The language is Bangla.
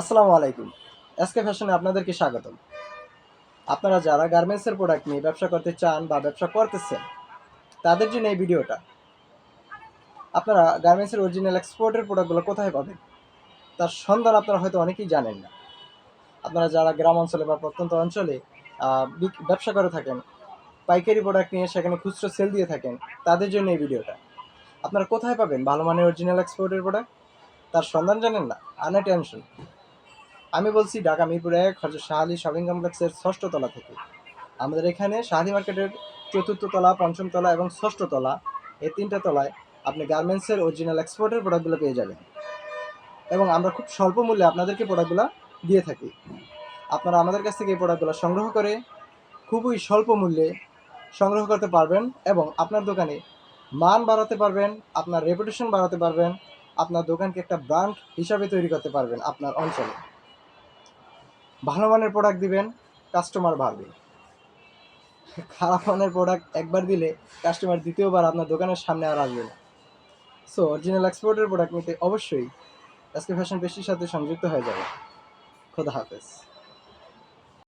আসসালামু আলাইকুম। এসকে ফ্যাশনে আপনাদেরকে স্বাগতম। আপনারা যারা গার্মেন্টসের প্রোডাক্ট নিয়ে ব্যবসা করতে চান বা ব্যবসা করতেছেন, তাদের জন্য এই ভিডিওটা। আপনারা গার্মেন্টসের অরিজিনাল এক্সপোর্টের প্রোডাক্টগুলো কোথায় পাবেন? তার সন্ধান আপনারা হয়তো অনেকেই জানেন না। আপনারা যারা গ্রাম অঞ্চলে বা প্রত্যন্ত অঞ্চলে ব্যবসা করে থাকেন, পাইকারি প্রোডাক্ট নিয়ে সেখানে খুচরো সেল দিয়ে থাকেন, তাদের জন্য এই ভিডিওটা। আপনারা কোথায় পাবেন ভালো মানের অরিজিনাল এক্সপোর্টের প্রোডাক্ট? তার সন্ধান জানেন না? আনে টেনশন আমি বলছি ঢাকা মিরপুর এক হজরত শাহালি শপিং কমপ্লেক্সের ষষ্ঠ তলা থেকে। আমাদের এখানে শাহালি মার্কেটের চতুর্থ তলা, পঞ্চম তলা এবং ষষ্ঠ তলা, এই তিনটা তলায় আপনি গার্মেন্টসের অরিজিনাল এক্সপোর্টের প্রোডাক্টগুলো পেয়ে যাবেন। এবং আমরা খুব স্বল্প মূল্যে আপনাদেরকে প্রোডাক্টগুলো দিয়ে থাকি। আপনারা আমাদের কাছ থেকে এই প্রোডাক্টগুলো সংগ্রহ করে খুবই স্বল্প মূল্যে সংগ্রহ করতে পারবেন এবং আপনার দোকানে মান বাড়াতে পারবেন, আপনার রেপুটেশন বাড়াতে পারবেন, আপনার দোকানকে একটা ব্র্যান্ড হিসাবে তৈরি করতে পারবেন আপনার অঞ্চলে। ভালো মানের প্রোডাক্ট দিবেন কাস্টমার বাড়বে। খারাপ মানের প্রোডাক্ট একবার দিলে কাস্টমার দ্বিতীয়বার আপনার দোকানের সামনে আর আসবে না। সো অরিজিনাল এক্সপোর্টের প্রোডাক্ট নিতে অবশ্যই আজকে ফ্যাশন পেশির সাথে সংযুক্ত হয়ে যাবে খোদা হাফেজ।